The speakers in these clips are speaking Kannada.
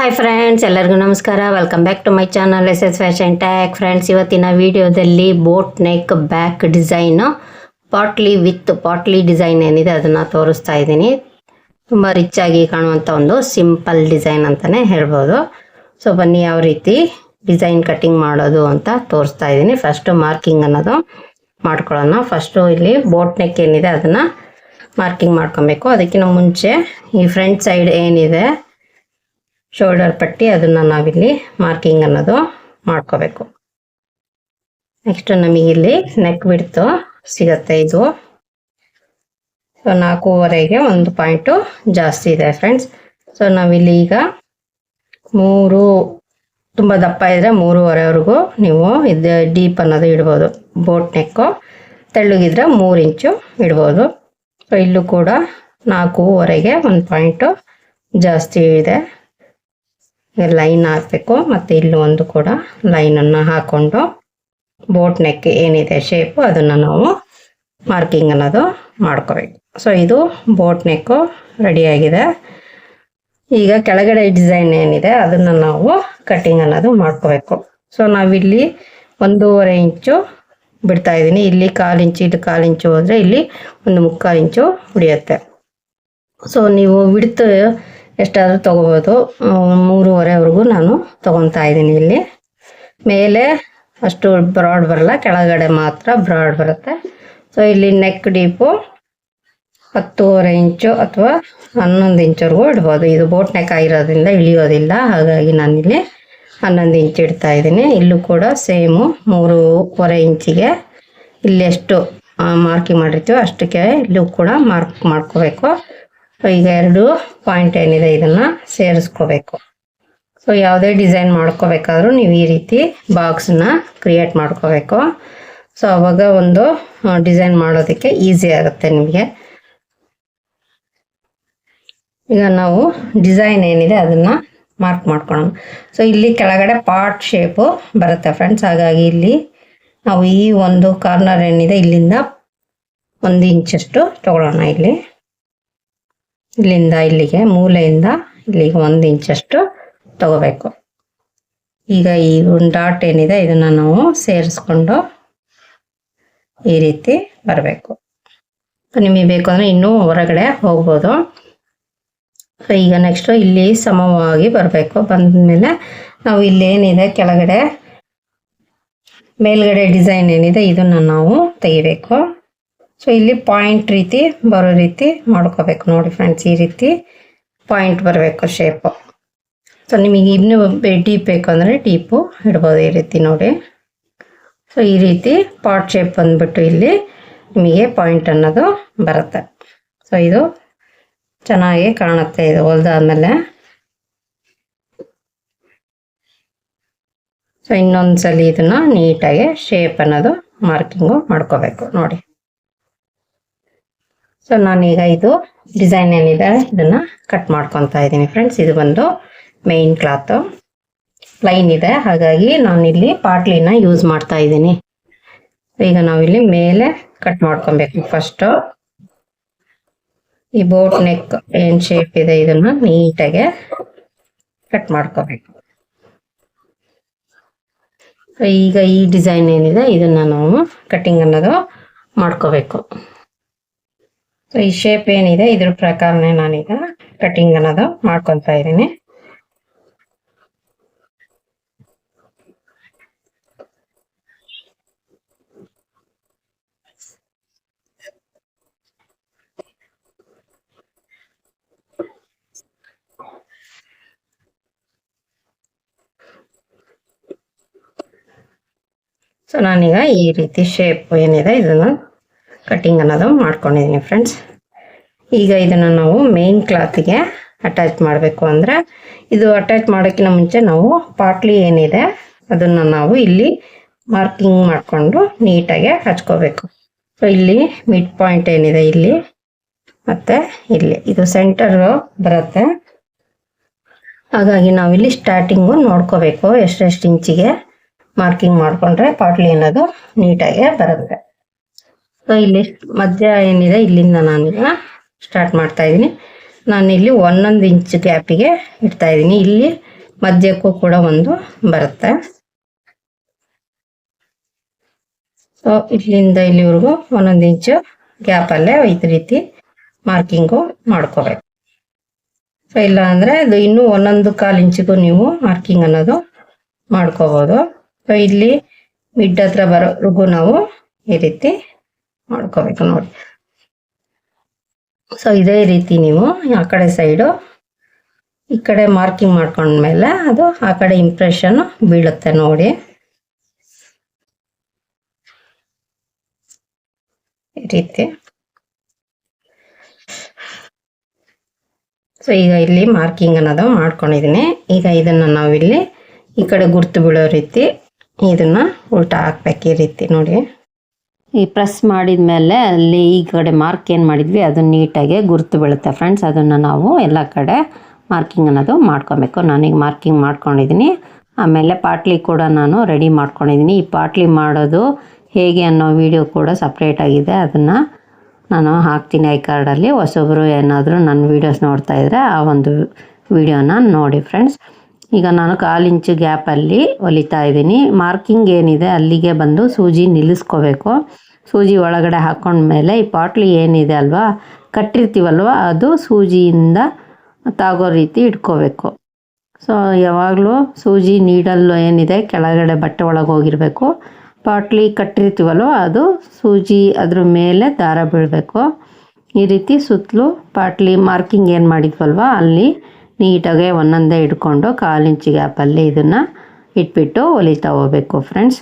ಹಾಯ್ ಫ್ರೆಂಡ್ಸ್ ಎಲ್ಲರಿಗೂ ನಮಸ್ಕಾರ. Welcome back to my channel S S fashion tack friends ಇವತ್ತಿನ ವಿಡಿಯೋದಲ್ಲಿ ಬೋಟ್ ನೆಕ್ ಬ್ಯಾಕ್ ಡಿಸೈನು ಪಾಟ್ಲಿ ವಿತ್ ಪಾಟ್ಲಿ ಡಿಸೈನ್ ಏನಿದೆ ಅದನ್ನು ತೋರಿಸ್ತಾ ಇದ್ದೀನಿ. ತುಂಬ ರಿಚ್ ಆಗಿ ಕಾಣುವಂಥ ಒಂದು ಸಿಂಪಲ್ ಡಿಸೈನ್ ಅಂತಲೇ ಹೇಳ್ಬೋದು. ಸೊ ಬನ್ನಿ ಯಾವ ರೀತಿ ಡಿಸೈನ್ ಕಟ್ಟಿಂಗ್ ಮಾಡೋದು ಅಂತ ತೋರಿಸ್ತಾ ಇದ್ದೀನಿ. ಫಸ್ಟು ಮಾರ್ಕಿಂಗ್ ಅನ್ನೋದು ಮಾಡ್ಕೊಳ್ಳೋಣ. ಫಸ್ಟು ಇಲ್ಲಿ ಬೋಟ್ ನೆಕ್ ಏನಿದೆ ಅದನ್ನು ಮಾರ್ಕಿಂಗ್ ಮಾಡ್ಕೊಬೇಕು. ಅದಕ್ಕಿಂತ ಮುಂಚೆ ಈ ಫ್ರಂಟ್ ಸೈಡ್ ಏನಿದೆ ಶೋಲ್ಡರ್ ಪಟ್ಟಿ, ಅದನ್ನು ನಾವಿಲ್ಲಿ ಮಾರ್ಕಿಂಗ್ ಅನ್ನೋದು ಮಾಡ್ಕೋಬೇಕು. ನೆಕ್ಸ್ಟ್ ನಮಗಿಲ್ಲಿ ನೆಕ್ ಬಿಡ್ತು ಸಿಗತ್ತೆ ಇದು. ಸೊ ನಾಲ್ಕೂವರೆಗೆ ಒಂದು ಪಾಯಿಂಟು ಜಾಸ್ತಿ ಇದೆ ಫ್ರೆಂಡ್ಸ್ ಸೊ ನಾವಿಲ್ಲಿ ಈಗ ಮೂರು, ತುಂಬ ದಪ್ಪ ಇದ್ರೆ ಮೂರುವರೆವರೆಗೂ ನೀವು ಇದು ಡೀಪ್ ಅನ್ನೋದು ಇಡ್ಬೋದು. ಬೋಟ್ ನೆಕ್ಕು ತೆಳ್ಳಗಿದ್ರೆ ಮೂರು ಇಂಚು ಇಡ್ಬೋದು. ಸೊ ಇಲ್ಲೂ ಕೂಡ ನಾಲ್ಕೂವರೆಗೆ ಒಂದು ಪಾಯಿಂಟು ಜಾಸ್ತಿ ಇದೆ. ಲೈನ್ ಹಾಕಬೇಕು. ಮತ್ತು ಇಲ್ಲಿ ಒಂದು ಕೂಡ ಲೈನನ್ನು ಹಾಕ್ಕೊಂಡು ಬೋಟ್ ನೆಕ್ ಏನಿದೆ ಶೇಪು ಅದನ್ನು ನಾವು ಮಾರ್ಕಿಂಗ್ ಅನ್ನೋದು ಮಾಡ್ಕೋಬೇಕು. ಸೊ ಇದು ಬೋಟ್ ನೆಕ್ಕು ರೆಡಿಯಾಗಿದೆ ಈಗ ಕೆಳಗಡೆ ಡಿಸೈನ್ ಏನಿದೆ ಅದನ್ನು ನಾವು ಕಟ್ಟಿಂಗ್ ಅನ್ನೋದು ಮಾಡ್ಕೋಬೇಕು. ಸೊ ನಾವಿಲ್ಲಿ ಒಂದೂವರೆ ಇಂಚು ಬಿಡ್ತಾ ಇದ್ದೀನಿ. ಇಲ್ಲಿ ಕಾಲು ಇಂಚು, ಇಲ್ಲಿ ಕಾಲು ಇಂಚು ಹೋದರೆ ಇಲ್ಲಿ ಒಂದು ಮುಕ್ಕಾಲು ಇಂಚು ಉಳಿಯುತ್ತೆ ಸೊ ನೀವು ಬಿಡ್ತು ಎಷ್ಟಾದರೂ ತೊಗೋಬೋದು. ಮೂರುವರೆವರೆಗೂ ನಾನು ತೊಗೊತಾ ಇದ್ದೀನಿ ಇಲ್ಲಿ. ಮೇಲೆ ಅಷ್ಟು ಬ್ರಾಡ್ ಬರಲ್ಲ, ಕೆಳಗಡೆ ಮಾತ್ರ ಬ್ರಾಡ್ ಬರುತ್ತೆ. ಸೊ ಇಲ್ಲಿ ನೆಕ್ ಡೀಪು ಹತ್ತೂವರೆ ಇಂಚು ಅಥವಾ ಹನ್ನೊಂದು ಇಂಚವರೆಗೂ ಇಡ್ಬೋದು. ಇದು ಬೋಟ್ ನೆಕ್ ಆಗಿರೋದ್ರಿಂದ ಇಳಿಯೋದಿಲ್ಲ, ಹಾಗಾಗಿ ನಾನಿಲ್ಲಿ ಹನ್ನೊಂದು ಇಂಚು ಇಡ್ತಾ ಇದ್ದೀನಿ. ಇಲ್ಲೂ ಕೂಡ ಸೇಮು ಮೂರುವರೆ ಇಂಚಿಗೆ ಇಲ್ಲಿ ಎಷ್ಟು ಮಾರ್ಕಿಂಗ್ ಮಾಡಿರ್ತೀವೋ ಅಷ್ಟಕ್ಕೆ ಇಲ್ಲೂ ಕೂಡ ಮಾರ್ಕ್ ಮಾಡ್ಕೋಬೇಕು. ಈಗ ಎರಡು ಪಾಯಿಂಟ್ ಏನಿದೆ ಇದನ್ನು ಸೇರಿಸ್ಕೋಬೇಕು. ಸೊ ಯಾವುದೇ ಡಿಸೈನ್ ಮಾಡ್ಕೋಬೇಕಾದ್ರೂ ನೀವು ಈ ರೀತಿ ಬಾಕ್ಸ್ನ ಕ್ರಿಯೇಟ್ ಮಾಡ್ಕೋಬೇಕು. ಸೊ ಅವಾಗ ಒಂದು ಡಿಸೈನ್ ಮಾಡೋದಕ್ಕೆ ಈಸಿ ಆಗುತ್ತೆ ನಿಮಗೆ. ಈಗ ನಾವು ಡಿಸೈನ್ ಏನಿದೆ ಅದನ್ನು ಮಾರ್ಕ್ ಮಾಡ್ಕೊಳ್ಳೋಣ. ಸೊ ಇಲ್ಲಿ ಕೆಳಗಡೆ ಪಾರ್ಟ್ ಶೇಪು ಬರುತ್ತೆ ಫ್ರೆಂಡ್ಸ್ ಹಾಗಾಗಿ ಇಲ್ಲಿ ನಾವು ಈ ಒಂದು ಕಾರ್ನರ್ ಏನಿದೆ ಇಲ್ಲಿಂದ ಒಂದು ಇಂಚಷ್ಟು ತಗೊಳ್ಳೋಣ ಇಲ್ಲಿ. ಇಲ್ಲಿಂದ ಇಲ್ಲಿಗೆ ಮೂಲೆಯಿಂದ ಇಲ್ಲಿಗೆ ಒಂದು ಇಂಚಷ್ಟು ತಗೋಬೇಕು. ಈಗ ಈ ಒಂದು ಡಾಟ್ ಏನಿದೆ, ಇದನ್ನು ನಾವು ಸೇರಿಸ್ಕೊಂಡು ಈ ರೀತಿ ಬರಬೇಕು. ನಿಮಗೆ ಬೇಕು ಅಂದರೆ ಇನ್ನೂ ಹೊರಗಡೆ ಹೋಗ್ಬೋದು. ಈಗ ನೆಕ್ಸ್ಟು ಇಲ್ಲಿ ಸಮವಾಗಿ ಬರಬೇಕು. ಬಂದಮೇಲೆ ನಾವು ಇಲ್ಲಿ ಏನಿದೆ, ಕೆಳಗಡೆ ಮೇಲ್ಗಡೆ ಡಿಸೈನ್ ಏನಿದೆ, ಇದನ್ನು ನಾವು ತೆಗಿಬೇಕು. ಸೊ ಇಲ್ಲಿ ಪಾಯಿಂಟ್ ರೀತಿ ಬರೋ ರೀತಿ ಮಾಡ್ಕೋಬೇಕು ನೋಡಿ ಫ್ರೆಂಡ್ಸ್ ಈ ರೀತಿ ಪಾಯಿಂಟ್ ಬರಬೇಕು ಶೇಪು ಸೊ ನಿಮಗೆ ಇನ್ನೂ ಡೀಪ್ ಬೇಕು ಅಂದರೆ ಡೀಪು ಇಡ್ಬೋದು ಈ ರೀತಿ ನೋಡಿ. ಸೊ ಈ ರೀತಿ ಪಾಟ್ ಶೇಪ್ ಬಂದ್ಬಿಟ್ಟು ಇಲ್ಲಿ ನಿಮಗೆ ಪಾಯಿಂಟ್ ಅನ್ನೋದು ಬರುತ್ತೆ. ಸೊ ಇದು ಚೆನ್ನಾಗಿ ಕಾಣುತ್ತೆ ಇದು ಹೊಲ್ದಾದ್ಮೇಲೆ. ಸೊ ಇನ್ನೊಂದ್ಸಲಿ ಇದನ್ನ ನೀಟಾಗಿ ಶೇಪ್ ಅನ್ನೋದು ಮಾರ್ಕಿಂಗು ಮಾಡ್ಕೋಬೇಕು ನೋಡಿ. ಸೊ ನಾನೀಗ ಇದು ಡಿಸೈನ್ ಏನಿದೆ, ಇದನ್ನ ಕಟ್ ಮಾಡ್ಕೊತಾ ಇದ್ದೀನಿ ಫ್ರೆಂಡ್ಸ್ ಇದು ಬಂದು ಮೇನ್ ಕ್ಲಾತ್ ಪ್ಲೈನ್ ಇದೆ, ಹಾಗಾಗಿ ನಾನಿಲ್ಲಿ ಪಾಟ್ಲಿನ ಯೂಸ್ ಮಾಡ್ತಾ ಇದ್ದೀನಿ. ಈಗ ನಾವಿಲ್ಲಿ ಮೇಲೆ ಕಟ್ ಮಾಡ್ಕೊಬೇಕು. ಫಸ್ಟು ಈ ಬೋಟ್ ನೆಕ್ ಏನ್ ಶೇಪ್ ಇದೆ, ಇದನ್ನ ನೀಟಾಗೆ ಕಟ್ ಮಾಡ್ಕೋಬೇಕು. ಈಗ ಈ ಡಿಸೈನ್ ಏನಿದೆ, ಇದನ್ನ ನಾವು ಕಟಿಂಗ್ ಅನ್ನೋದು ಮಾಡ್ಕೋಬೇಕು. ಸೊ ಈ ಶೇಪ್ ಏನಿದೆ, ಇದ್ರ ಪ್ರಕಾರನೇ ನಾನೀಗ ಕಟಿಂಗ್ ಅನ್ನೋದು ಮಾಡ್ಕೊತಾ ಇದ್ದೀನಿ. ಸೊ ನಾನೀಗ ಈ ರೀತಿ ಶೇಪ್ ಏನಿದೆ, ಇದನ್ನು ಕಟಿಂಗ್ ಅನ್ನೋದು ಮಾಡ್ಕೊಂಡಿದ್ದೀನಿ ಫ್ರೆಂಡ್ಸ್ ಈಗ ಇದನ್ನು ನಾವು ಮೇನ್ ಕ್ಲಾತಿಗೆ ಅಟ್ಯಾಚ್ ಮಾಡಬೇಕು ಅಂದರೆ ಇದು ಅಟ್ಯಾಚ್ ಮಾಡೋಕ್ಕಿಂತ ಮುಂಚೆ ನಾವು ಪಾಟ್ಲಿ ಏನಿದೆ ಅದನ್ನು ನಾವು ಇಲ್ಲಿ ಮಾರ್ಕಿಂಗ್ ಮಾಡಿಕೊಂಡು ನೀಟಾಗಿ ಹಚ್ಕೋಬೇಕು. ಸೊ ಇಲ್ಲಿ ಮಿಡ್ ಪಾಯಿಂಟ್ ಏನಿದೆ ಇಲ್ಲಿ, ಮತ್ತು ಇಲ್ಲಿ ಇದು ಸೆಂಟರ್ ಬರುತ್ತೆ. ಹಾಗಾಗಿ ನಾವಿಲ್ಲಿ ಸ್ಟಾರ್ಟಿಂಗು ನೋಡ್ಕೋಬೇಕು ಎಷ್ಟೆಷ್ಟು ಇಂಚಿಗೆ ಮಾರ್ಕಿಂಗ್ ಮಾಡಿಕೊಂಡ್ರೆ ಪಾಟ್ಲಿ ಅನ್ನೋದು ನೀಟಾಗಿ ಬರುತ್ತೆ. ಸೊ ಇಲ್ಲಿ ಮಧ್ಯ ಏನಿದೆ, ಇಲ್ಲಿಂದ ನಾನೀಗ ಸ್ಟಾರ್ಟ್ ಮಾಡ್ತಾ ಇದ್ದೀನಿ ನಾನು ಇಲ್ಲಿ ಒಂದೊಂದು ಇಂಚ್ ಗ್ಯಾಪಿಗೆ ಇಡ್ತಾ ಇದ್ದೀನಿ ಇಲ್ಲಿ ಮಧ್ಯಕ್ಕೂ ಕೂಡ ಒಂದು ಬರುತ್ತೆ. ಸೊ ಇಲ್ಲಿಂದ ಇಲ್ಲಿವರೆಗೂ ಒಂದೊಂದು ಇಂಚು ಗ್ಯಾಪಲ್ಲೇ ಈ ರೀತಿ ಮಾರ್ಕಿಂಗು ಮಾಡ್ಕೋಬೇಕು. ಸೊ ಇಲ್ಲ ಅಂದರೆ ಅದು ಇನ್ನೂ ಒಂದೊಂದು ಕಾಲು ಇಂಚಿಗೂ ನೀವು ಮಾರ್ಕಿಂಗ್ ಅನ್ನೋದು ಮಾಡ್ಕೋಬೋದು. ಸೊ ಇಲ್ಲಿ ಮಿಡ್ ಹತ್ರ ಬರೋವರೆಗೂ ನಾವು ಈ ರೀತಿ ಮಾಡ್ಕೋಬೇಕು ನೋಡಿ. ಸೊ ಇದೇ ರೀತಿ ನೀವು ಆ ಕಡೆ ಸೈಡು ಈ ಕಡೆ ಮಾರ್ಕಿಂಗ್ ಮಾಡ್ಕೊಂಡ್ಮೇಲೆ ಅದು ಆ ಕಡೆ ಇಂಪ್ರೆಷನ್ ಬೀಳುತ್ತೆ ನೋಡಿ. ಈ ರೀತಿ. ಸೊ ಈಗ ಇಲ್ಲಿ ಮಾರ್ಕಿಂಗ್ ಅನ್ನೋದು ಮಾಡ್ಕೊಂಡಿದ್ದೀನಿ. ಈಗ ಇದನ್ನು ನಾವಿಲ್ಲಿ ಈ ಕಡೆ ಗುರ್ತು ಬೀಳೋ ರೀತಿ ಇದನ್ನ ಉಲ್ಟಾ ಹಾಕ್ಬೇಕು ಈ ರೀತಿ ನೋಡಿ. ಈ ಪ್ರೆಸ್ ಮಾಡಿದ ಮೇಲೆ ಅಲ್ಲಿ ಈ ಕಡೆ ಮಾರ್ಕ್ ಏನು ಮಾಡಿದ್ವಿ, ಅದು ನೀಟಾಗಿ ಗುರುತು ಬೀಳುತ್ತೆ ಫ್ರೆಂಡ್ಸ್ ಅದನ್ನು ನಾವು ಎಲ್ಲ ಕಡೆ ಮಾರ್ಕಿಂಗ್ ಅನ್ನೋದು ಮಾಡ್ಕೊಬೇಕು. ನಾನೀಗ ಮಾರ್ಕಿಂಗ್ ಮಾಡ್ಕೊಂಡಿದ್ದೀನಿ ಆಮೇಲೆ ಪಾಟ್ಲಿ ಕೂಡ ನಾನು ರೆಡಿ ಮಾಡ್ಕೊಂಡಿದ್ದೀನಿ ಈ ಪಾಟ್ಲಿ ಮಾಡೋದು ಹೇಗೆ ಅನ್ನೋ ವಿಡಿಯೋ ಕೂಡ ಸಪ್ರೇಟ್ ಆಗಿದೆ. ಅದನ್ನು ನಾನು ಹಾಕ್ತೀನಿ ಐ ಕಾರ್ಡಲ್ಲಿ ಹೊಸೊಬ್ಬರು ಏನಾದರೂ ನನ್ನ ವೀಡಿಯೋಸ್ ನೋಡ್ತಾ ಇದ್ದರೆ ಆ ಒಂದು ವಿಡಿಯೋನ ನೋಡಿ ಫ್ರೆಂಡ್ಸ್ ಈಗ ನಾನು ಕಾಲು ಇಂಚು ಗ್ಯಾಪಲ್ಲಿ ಹೊಲಿತಾ ಇದ್ದೀನಿ. ಮಾರ್ಕಿಂಗ್ ಏನಿದೆ ಅಲ್ಲಿಗೆ ಬಂದು ಸೂಜಿ ನಿಲ್ಲಿಸ್ಕೋಬೇಕು. ಸೂಜಿ ಒಳಗಡೆ ಹಾಕೊಂಡ್ಮೇಲೆ ಈ ಪಾಟ್ಲಿ ಏನಿದೆ ಅಲ್ವಾ, ಕಟ್ಟಿರ್ತೀವಲ್ವ, ಅದು ಸೂಜಿಯಿಂದ ತಾಗೋ ರೀತಿ ಇಟ್ಕೋಬೇಕು. ಸೊ ಯಾವಾಗಲೂ ಸೂಜಿ ನೀಡಲ್ಲು ಏನಿದೆ ಕೆಳಗಡೆ ಬಟ್ಟೆ ಒಳಗೆ ಹೋಗಿರಬೇಕು. ಪಾಟ್ಲಿ ಕಟ್ಟಿರ್ತೀವಲ್ವ, ಅದು ಸೂಜಿ ಅದ್ರ ಮೇಲೆ ದಾರ ಬೀಳಬೇಕು. ಈ ರೀತಿ ಸುತ್ತಲೂ ಪಾಟ್ಲಿ ಮಾರ್ಕಿಂಗ್ ಏನು ಮಾಡಿದ್ವಲ್ವ, ಅಲ್ಲಿ ನೀಟಾಗೆ ಒಂದೊಂದೇ ಇಟ್ಕೊಂಡು ಕಾಲು ಇಂಚು ಗ್ಯಾಪಲ್ಲಿ ಇದನ್ನು ಇಟ್ಬಿಟ್ಟು ಹೊಲಿತಾ ಹೋಗ್ಬೇಕು ಫ್ರೆಂಡ್ಸ್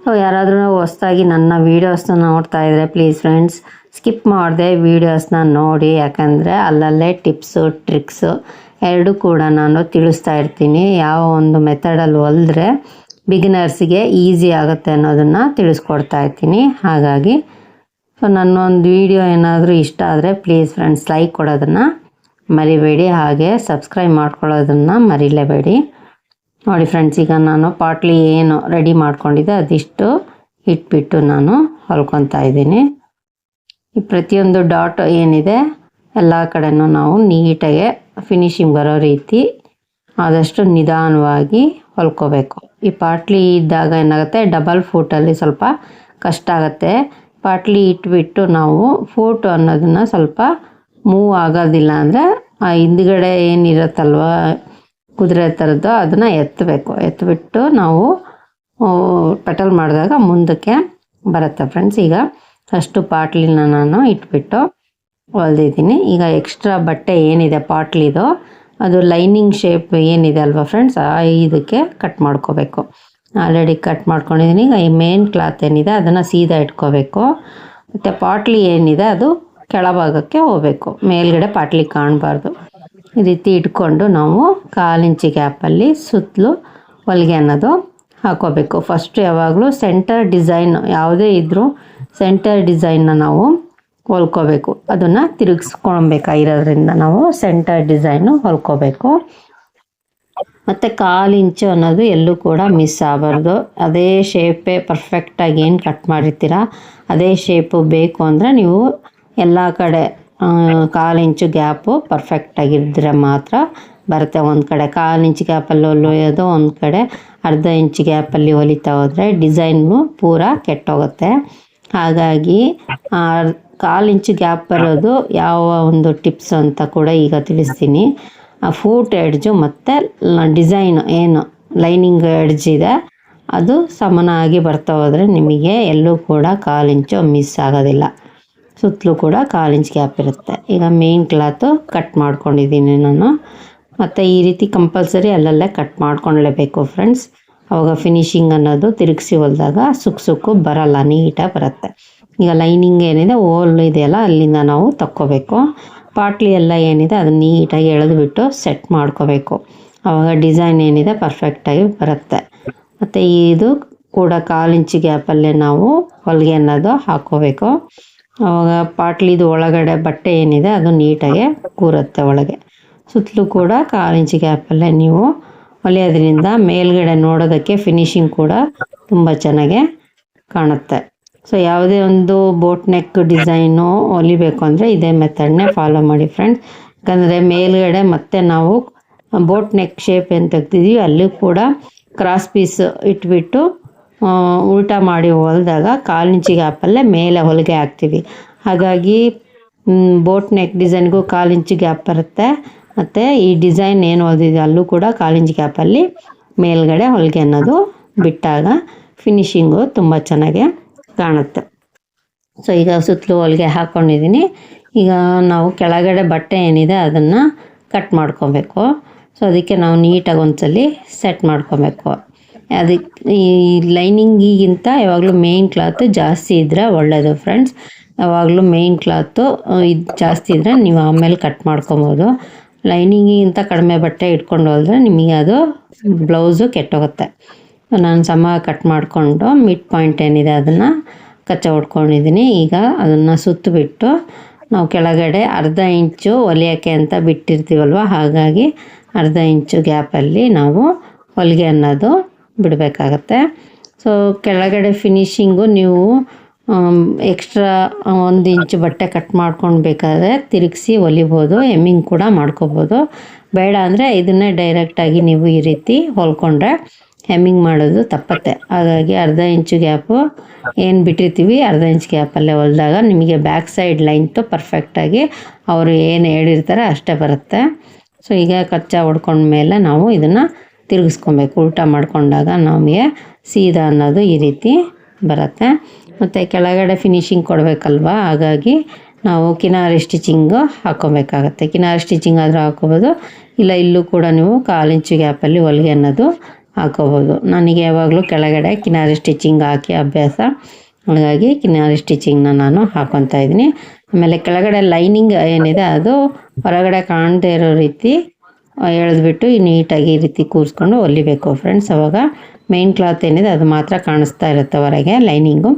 ಸೊ ಯಾರಾದರೂ ಹೊಸ್ದಾಗಿ ನನ್ನ ವೀಡಿಯೋಸ್ನ ನೋಡ್ತಾ ಇದ್ದರೆ ಪ್ಲೀಸ್ ಫ್ರೆಂಡ್ಸ್ ಸ್ಕಿಪ್ ಮಾಡಿದೆ ವೀಡಿಯೋಸ್ನ ನೋಡಿ. ಯಾಕಂದರೆ ಅಲ್ಲಲ್ಲೇ ಟಿಪ್ಸು ಟ್ರಿಕ್ಸು ಎರಡೂ ಕೂಡ ನಾನು ತಿಳಿಸ್ತಾ ಇರ್ತೀನಿ. ಯಾವ ಒಂದು ಮೆಥಡಲ್ಲಿ ಹೊಲಿದ್ರೆ ಬಿಗಿನರ್ಸ್ಗೆ ಈಸಿ ಆಗುತ್ತೆ ಅನ್ನೋದನ್ನು ತಿಳಿಸ್ಕೊಡ್ತಾ ಇರ್ತೀನಿ. ಹಾಗಾಗಿ ಸೊ ನನ್ನೊಂದು ವಿಡಿಯೋ ಏನಾದರೂ ಇಷ್ಟ ಆದರೆ ಪ್ಲೀಸ್ ಫ್ರೆಂಡ್ಸ್ ಲೈಕ್ ಕೊಡೋದನ್ನು ಮರಿಬೇಡಿ, ಹಾಗೆ ಸಬ್ಸ್ಕ್ರೈಬ್ ಮಾಡ್ಕೊಳ್ಳೋದನ್ನು ಮರಿಲೇಬೇಡಿ. ನೋಡಿ ಫ್ರೆಂಡ್ಸ್ ಈಗ ನಾನು ಪಾಟ್ಲಿ ಏನು ರೆಡಿ ಮಾಡ್ಕೊಂಡಿದ್ದೆ, ಅದಿಷ್ಟು ಇಟ್ಬಿಟ್ಟು ನಾನು ಹೊಲ್ಕೊತಾ ಇದ್ದೀನಿ. ಈ ಪ್ರತಿಯೊಂದು ಡಾಟ್ ಏನಿದೆ, ಎಲ್ಲ ಕಡೆನೂ ನಾವು ನೀಟಾಗೆ ಫಿನಿಶಿಂಗ್ ಬರೋ ರೀತಿ ಆದಷ್ಟು ನಿಧಾನವಾಗಿ ಹೊಲ್ಕೋಬೇಕು. ಈ ಪಾಟ್ಲಿ ಇದ್ದಾಗ ಏನಾಗುತ್ತೆ ಡಬಲ್ ಫೂಟಲ್ಲಿ ಸ್ವಲ್ಪ ಕಷ್ಟ ಆಗುತ್ತೆ. ಪಾಟ್ಲಿ ಇಟ್ಬಿಟ್ಟು ನಾವು ಫೂಟ್ ಅನ್ನೋದನ್ನು ಸ್ವಲ್ಪ ಮೂವ್ ಆಗೋದಿಲ್ಲ ಅಂದರೆ ಆ ಹಿಂದ್ಗಡೆ ಏನಿರುತ್ತಲ್ವ ಕುದುರೆ ಥರದ್ದು ಅದನ್ನು ಎತ್ತಬೇಕು. ಎತ್ತಿಬಿಟ್ಟು ನಾವು ಪೆಟಲ್ ಮಾಡಿದಾಗ ಮುಂದಕ್ಕೆ ಬರುತ್ತೆ ಫ್ರೆಂಡ್ಸ್ ಈಗ ಫಸ್ಟು ಪಾಟ್ಲಿನ ನಾನು ಇಟ್ಬಿಟ್ಟು ಹೊಲ್ದಿದ್ದೀನಿ. ಈಗ ಎಕ್ಸ್ಟ್ರಾ ಬಟ್ಟೆ ಏನಿದೆ ಪಾಟ್ಲಿದು, ಅದು ಲೈನಿಂಗ್ ಶೇಪ್ ಏನಿದೆ ಅಲ್ವಾ ಫ್ರೆಂಡ್ಸ್ ಆ ಇದಕ್ಕೆ ಕಟ್ ಮಾಡ್ಕೋಬೇಕು. ಆಲ್ರೆಡಿ ಕಟ್ ಮಾಡ್ಕೊಂಡಿದ್ದೀನಿ ಈಗ ಈ ಮೇನ್ ಕ್ಲಾತ್ ಏನಿದೆ ಅದನ್ನು ಸೀದಾ ಇಟ್ಕೋಬೇಕು. ಮತ್ತು ಪಾಟ್ಲಿ ಏನಿದೆ ಅದು ಕೆಳಭಾಗಕ್ಕೆ ಹೋಗಬೇಕು. ಮೇಲ್ಗಡೆ ಪಾಟ್ಲಿ ಕಾಣಬಾರ್ದು. ಈ ರೀತಿ ಇಟ್ಕೊಂಡು ನಾವು ಕಾಲಿಂಚಿ ಗ್ಯಾಪಲ್ಲಿ ಸುತ್ತಲೂ ಹೊಲಿಗೆ ಅನ್ನೋದು ಹಾಕೋಬೇಕು. ಫಸ್ಟ್ ಯಾವಾಗಲೂ ಸೆಂಟರ್ ಡಿಸೈನ್ ಯಾವುದೇ ಇದ್ದರೂ ಸೆಂಟರ್ ಡಿಸೈನ್ನ ನಾವು ಹೊಲ್ಕೋಬೇಕು. ಅದನ್ನು ತಿರುಗಿಸ್ಕೊಳ್ಬೇಕಾಗಿರೋದ್ರಿಂದ ನಾವು ಸೆಂಟರ್ ಡಿಸೈನು ಹೊಲ್ಕೋಬೇಕು. ಮತ್ತು ಕಾಲಿಂಚು ಅನ್ನೋದು ಎಲ್ಲೂ ಕೂಡ ಮಿಸ್ ಆಗಬಾರ್ದು. ಅದೇ ಶೇಪೇ ಪರ್ಫೆಕ್ಟಾಗಿ ಏನು ಕಟ್ ಮಾಡಿರ್ತೀರ, ಅದೇ ಶೇಪು ಬೇಕು ಅಂದರೆ ನೀವು ಎಲ್ಲ ಕಡೆ ಕಾಲು ಇಂಚು ಗ್ಯಾಪು ಪರ್ಫೆಕ್ಟಾಗಿದ್ದರೆ ಮಾತ್ರ ಬರುತ್ತೆ. ಒಂದು ಕಡೆ ಕಾಲು ಇಂಚು ಗ್ಯಾಪಲ್ಲಿ ಹೊಲಿಯೋದು ಒಂದು ಕಡೆ ಅರ್ಧ ಇಂಚು ಗ್ಯಾಪಲ್ಲಿ ಹೊಲಿತಾ ಹೋದರೆ ಡಿಸೈನು ಪೂರ ಕೆಟ್ಟೋಗುತ್ತೆ. ಹಾಗಾಗಿ ಕಾಲು ಇಂಚು ಗ್ಯಾಪ್ ಬರೋದು ಯಾವ ಒಂದು ಟಿಪ್ಸ್ ಅಂತ ಕೂಡ ಈಗ ತಿಳಿಸ್ತೀನಿ. ಫೂಟ್ ಎಡ್ಜು ಮತ್ತು ಡಿಸೈನ್ ಏನು ಲೈನಿಂಗ್ ಎಡ್ಜ್ ಇದೆ, ಅದು ಸಮನಾಗಿ ಬರ್ತಾ ಹೋದರೆ ನಿಮಗೆ ಎಲ್ಲೂ ಕೂಡ ಕಾಲು ಇಂಚು ಮಿಸ್ ಆಗೋದಿಲ್ಲ. ಸುತ್ತಲೂ ಕೂಡ ಕಾಲು ಇಂಚ್ ಗ್ಯಾಪ್ ಇರುತ್ತೆ. ಈಗ ಮೇನ್ ಕ್ಲಾತು ಕಟ್ ಮಾಡ್ಕೊಂಡಿದ್ದೀನಿ ನಾನು. ಮತ್ತು ಈ ರೀತಿ ಕಂಪಲ್ಸರಿ ಅಲ್ಲಲ್ಲೇ ಕಟ್ ಮಾಡ್ಕೊಳ್ಳೇಬೇಕು ಫ್ರೆಂಡ್ಸ್ ಅವಾಗ ಫಿನಿಶಿಂಗ್ ಅನ್ನೋದು ತಿರುಗಿಸಿ ಹೊಲ್ದಾಗ ಸುಕ್ ಸುಕ್ಕು ಬರಲ್ಲ, ನೀಟಾಗಿ ಬರುತ್ತೆ. ಈಗ ಲೈನಿಂಗ್ ಏನಿದೆ ಓಲ್ ಇದೆಯಲ್ಲ, ಅಲ್ಲಿಂದ ನಾವು ತಕ್ಕೋಬೇಕು. ಪಾಟ್ಲಿ ಎಲ್ಲ ಏನಿದೆ, ಅದನ್ನ ನೀಟಾಗಿ ಎಳೆದುಬಿಟ್ಟು ಸೆಟ್ ಮಾಡ್ಕೋಬೇಕು. ಆವಾಗ ಡಿಸೈನ್ ಏನಿದೆ ಪರ್ಫೆಕ್ಟಾಗಿ ಬರುತ್ತೆ. ಮತ್ತು ಇದು ಕೂಡ ಕಾಲು ಇಂಚು ಗ್ಯಾಪಲ್ಲೇ ನಾವು ಹೊಲಿಗೆ ಅನ್ನೋದು ಹಾಕ್ಕೋಬೇಕು ಆವಾಗ ಪಾಟ್ಲಿದು ಒಳಗಡೆ ಬಟ್ಟೆ ಏನಿದೆ ಅದು ನೀಟಾಗಿ ಕೂರುತ್ತೆ ಒಳಗೆ. ಸುತ್ತಲೂ ಕೂಡ ಕಾಲು ಇಂಚು ಗ್ಯಾಪಲ್ಲೇ ನೀವು ಹೊಲಿಯೋದ್ರಿಂದ ಮೇಲ್ಗಡೆ ನೋಡೋದಕ್ಕೆ ಫಿನಿಶಿಂಗ್ ಕೂಡ ತುಂಬ ಚೆನ್ನಾಗೆ ಕಾಣುತ್ತೆ. ಸೊ ಯಾವುದೇ ಒಂದು ಬೋಟ್ ನೆಕ್ ಡಿಸೈನು ಹೊಲಿಬೇಕು ಅಂದರೆ ಇದೇ ಮೆಥಡ್ನೇ ಫಾಲೋ ಮಾಡಿ ಫ್ರೆಂಡ್ಸ್ ಯಾಕಂದರೆ ಮೇಲ್ಗಡೆ ಮತ್ತೆ ನಾವು ಬೋಟ್ ನೆಕ್ ಶೇಪ್ ಏನು ತೆಗ್ದಿದ್ದೀವಿ ಅಲ್ಲಿ ಕೂಡ ಕ್ರಾಸ್ ಪೀಸ್ ಇಟ್ಬಿಟ್ಟು ಉಲ್ಟಾ ಮಾಡಿ ಹೊಲ್ದಾಗ ಕಾಲು ಇಂಚಿ ಗ್ಯಾಪಲ್ಲೇ ಮೇಲೆ ಹೊಲಿಗೆ ಹಾಕ್ತೀವಿ. ಹಾಗಾಗಿ ಬೋಟ್ ನೆಕ್ ಡಿಸೈನ್ಗೂ ಕಾಲು ಇಂಚು ಗ್ಯಾಪ್ ಬರುತ್ತೆ. ಮತ್ತು ಈ ಡಿಸೈನ್ ಏನು ಹೊಲ್ದಿದೆ ಅಲ್ಲೂ ಕೂಡ ಕಾಲು ಇಂಚ್ ಗ್ಯಾಪಲ್ಲಿ ಮೇಲ್ಗಡೆ ಹೊಲಿಗೆ ಅನ್ನೋದು ಬಿಟ್ಟಾಗ ಫಿನಿಶಿಂಗು ತುಂಬ ಚೆನ್ನಾಗಿ ಕಾಣುತ್ತೆ. ಸೊ ಈಗ ಸುತ್ತಲೂ ಹೊಲಿಗೆ ಹಾಕ್ಕೊಂಡಿದ್ದೀನಿ ಈಗ ನಾವು ಕೆಳಗಡೆ ಬಟ್ಟೆ ಏನಿದೆ ಅದನ್ನು ಕಟ್ ಮಾಡ್ಕೊಬೇಕು. ಸೊ ಅದಕ್ಕೆ ನಾವು ನೀಟಾಗಿ ಒಂದ್ಸಲಿ ಸೆಟ್ ಮಾಡ್ಕೊಬೇಕು. ಅದಕ್ಕೆ ಈ ಲೈನಿಂಗಿಗಿಂತ ಯಾವಾಗಲೂ ಮೇಯ್ನ್ ಕ್ಲಾತ್ ಜಾಸ್ತಿ ಇದ್ದರೆ ಒಳ್ಳೆಯದು ಫ್ರೆಂಡ್ಸ್ ಯಾವಾಗಲೂ ಮೇಯ್ನ್ ಕ್ಲಾತು ಇದು ಜಾಸ್ತಿ ಇದ್ದರೆ ನೀವು ಆಮೇಲೆ ಕಟ್ ಮಾಡ್ಕೊಬೋದು. ಲೈನಿಂಗಿಗಿಂತ ಕಡಿಮೆ ಬಟ್ಟೆ ಇಟ್ಕೊಂಡು ಹೋದ್ರೆ ನಿಮಗೆ ಅದು ಬ್ಲೌಸು ಕೆಟ್ಟೋಗುತ್ತೆ. ನಾನು ಸಮ ಕಟ್ ಮಾಡಿಕೊಂಡು ಮಿಡ್ ಪಾಯಿಂಟ್ ಏನಿದೆ ಅದನ್ನು ಕಚ್ಚ ಹೊಡ್ಕೊಂಡಿದ್ದೀನಿ ಈಗ ಅದನ್ನು ಸುತ್ತಬಿಟ್ಟು ನಾವು ಕೆಳಗಡೆ ಅರ್ಧ ಇಂಚು ಹೊಲಿಯೋಕ್ಕೆ ಅಂತ ಬಿಟ್ಟಿರ್ತೀವಲ್ವ, ಹಾಗಾಗಿ ಅರ್ಧ ಇಂಚು ಗ್ಯಾಪಲ್ಲಿ ನಾವು ಹೊಲಿಗೆ ಅನ್ನೋದು ಬಿಡಬೇಕಾಗತ್ತೆ. ಸೊ ಕೆಳಗಡೆ ಫಿನಿಶಿಂಗು ನೀವು ಎಕ್ಸ್ಟ್ರಾ ಒಂದು ಇಂಚು ಬಟ್ಟೆ ಕಟ್ ಮಾಡ್ಕೊಂಡು ಬೇಕಾದರೆ ತಿರುಗಿಸಿ ಹೊಲಿಬೋದು ಎಮ್ಮಿಂಗ್ ಕೂಡ ಮಾಡ್ಕೋಬೋದು. ಬೇಡ ಅಂದರೆ ಇದನ್ನೇ ಡೈರೆಕ್ಟಾಗಿ ನೀವು ಈ ರೀತಿ ಹೊಲ್ಕೊಂಡ್ರೆ ಹೆಮ್ಮಿಂಗ್ ಮಾಡೋದು ತಪ್ಪತ್ತೆ. ಹಾಗಾಗಿ ಅರ್ಧ ಇಂಚು ಗ್ಯಾಪು ಏನು ಬಿಟ್ಟಿರ್ತೀವಿ, ಅರ್ಧ ಇಂಚ್ ಗ್ಯಾಪಲ್ಲೇ ಹೊಲಿದಾಗ ನಿಮಗೆ ಬ್ಯಾಕ್ ಸೈಡ್ ಲೈನ್ತು ಪರ್ಫೆಕ್ಟಾಗಿ ಅವರು ಏನು ಹೇಳಿರ್ತಾರೆ ಅಷ್ಟೇ ಬರುತ್ತೆ. ಸೊ ಈಗ ಕಚ್ಚಾ ಹೊಡ್ಕೊಂಡ್ಮೇಲೆ ನಾವು ಇದನ್ನು ತಿರುಗಿಸ್ಕೊಬೇಕು. ಊಟ ಮಾಡಿಕೊಂಡಾಗ ನಮಗೆ ಸೀದಾ ಅನ್ನೋದು ಈ ರೀತಿ ಬರುತ್ತೆ. ಮತ್ತು ಕೆಳಗಡೆ ಫಿನಿಶಿಂಗ್ ಕೊಡಬೇಕಲ್ವಾ? ಹಾಗಾಗಿ ನಾವು ಕಿನಾರಿ ಸ್ಟಿಚಿಂಗು ಹಾಕ್ಕೊಬೇಕಾಗತ್ತೆ ಕಿನಾರಿ ಸ್ಟಿಚಿಂಗ್ ಆದರೂ ಹಾಕ್ಕೋಬೋದು ಇಲ್ಲ, ಇಲ್ಲೂ ಕೂಡ ನೀವು ಕಾಲು ಇಂಚು ಗ್ಯಾಪಲ್ಲಿ ಹೊಲಿಗೆ ಅನ್ನೋದು ಹಾಕೋಬೋದು. ನನಗೆ ಯಾವಾಗಲೂ ಕೆಳಗಡೆ ಕಿನಾರಿ ಸ್ಟಿಚಿಂಗ್ ಹಾಕಿ ಅಭ್ಯಾಸ. ಹಾಗಾಗಿ ಕಿನಾರಿ ಸ್ಟಿಚಿಂಗ್ನ ನಾನು ಹಾಕೊತಾ ಇದ್ದೀನಿ. ಆಮೇಲೆ ಕೆಳಗಡೆ ಲೈನಿಂಗ್ ಏನಿದೆ ಅದು ಹೊರಗಡೆ ಕಾಣದೇ ಇರೋ ರೀತಿ ಎಳೆದ್ಬಿಟ್ಟು ನೀಟಾಗಿ ಈ ರೀತಿ ಕೂರಿಸ್ಕೊಂಡು ಹೊಲಿಬೇಕು ಫ್ರೆಂಡ್ಸ್ ಅವಾಗ ಮೇನ್ ಕ್ಲಾತ್ ಏನಿದೆ ಅದು ಮಾತ್ರ ಕಾಣಿಸ್ತಾ ಇರುತ್ತೆ ಹೊರಗೆ ಲೈನಿಂಗು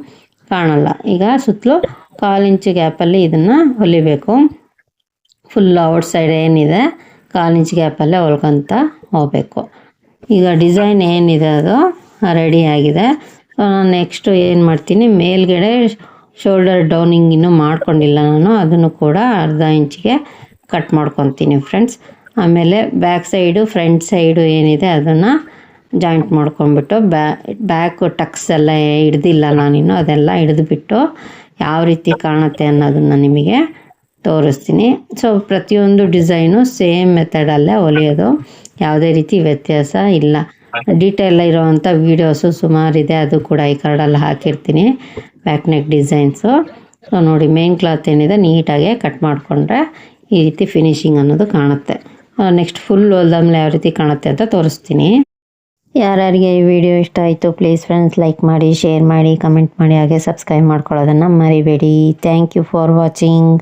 ಕಾಣಲ್ಲ. ಈಗ ಸುತ್ತಲೂ ಕಾಲು ಇಂಚು ಗ್ಯಾಪಲ್ಲಿ ಇದನ್ನು ಹೊಲಿಬೇಕು ಫುಲ್ ಔಟ್ ಸೈಡ್ ಏನಿದೆ, ಕಾಲು ಇಂಚು ಗ್ಯಾಪಲ್ಲೇ ಹೊಲ್ಕೊಂತ ಹೋಗಬೇಕು. ಈಗ ಡಿಸೈನ್ ಏನಿದೆ ಅದು ರೆಡಿ ಆಗಿದೆ. ನೆಕ್ಸ್ಟು ಏನು ಮಾಡ್ತೀನಿ, ಮೇಲ್ಗಡೆ ಶೋಲ್ಡರ್ ಡೌನಿಂಗ್ ಇನ್ನೂ ಮಾಡ್ಕೊಂಡಿಲ್ಲ ನಾನು. ಅದನ್ನು ಕೂಡ ಅರ್ಧ ಇಂಚಿಗೆ ಕಟ್ ಮಾಡ್ಕೊತೀನಿ ಫ್ರೆಂಡ್ಸ್ ಆಮೇಲೆ ಬ್ಯಾಕ್ ಸೈಡು ಫ್ರಂಟ್ ಸೈಡು ಏನಿದೆ ಅದನ್ನು ಜಾಯಿಂಟ್ ಮಾಡ್ಕೊಂಡ್ಬಿಟ್ಟು ಬ್ಯಾ ಬ್ಯಾಕ್ ಟಕ್ಸ್ ಎಲ್ಲ ಹಿಡ್ದಿಲ್ಲ ನಾನಿನ್ನು, ಅದೆಲ್ಲ ಹಿಡಿದುಬಿಟ್ಟು ಯಾವ ರೀತಿ ಕಾಣುತ್ತೆ ಅನ್ನೋದನ್ನು ನಿಮಗೆ ತೋರಿಸ್ತೀನಿ. ಸೊ ಪ್ರತಿಯೊಂದು ಡಿಸೈನು ಸೇಮ್ ಮೆಥಡಲ್ಲೇ ಹೊಲಿಯೋದು ಯಾವುದೇ ರೀತಿ ವ್ಯತ್ಯಾಸ ಇಲ್ಲ. ಡೀಟೇಲ್ ಇರೋವಂಥ ವೀಡಿಯೋಸು ಸುಮಾರಿದೆ ಅದು ಕೂಡ ಈ ಕಾರ್ಡಲ್ಲಿ ಹಾಕಿರ್ತೀನಿ ಬ್ಯಾಕ್ ನೆಕ್ ಡಿಸೈನ್ಸು ಸೊ ನೋಡಿ ಮೇನ್ ಕ್ಲಾತ್ ಏನಿದೆ, ನೀಟಾಗೆ ಕಟ್ ಮಾಡಿಕೊಂಡ್ರೆ ಈ ರೀತಿ ಫಿನಿಶಿಂಗ್ ಅನ್ನೋದು ಕಾಣುತ್ತೆ. ನೆಕ್ಸ್ಟ್ ಫುಲ್ ಹೊಲ್ದಾದ್ಮೇಲೆ ಯಾವ ರೀತಿ ಕಾಣುತ್ತೆ ಅಂತ ತೋರಿಸ್ತೀನಿ. ಯಾರ್ಯಾರಿಗೆ ಈ ವಿಡಿಯೋ ಇಷ್ಟ ಆಯಿತು ಪ್ಲೀಸ್ ಫ್ರೆಂಡ್ಸ್ ಲೈಕ್ ಮಾಡಿ ಶೇರ್ ಮಾಡಿ ಕಮೆಂಟ್ ಮಾಡಿ, ಹಾಗೆ ಸಬ್ಸ್ಕ್ರೈಬ್ ಮಾಡ್ಕೊಳ್ಳೋದನ್ನು ಮರಿಬೇಡಿ. Thank you for watching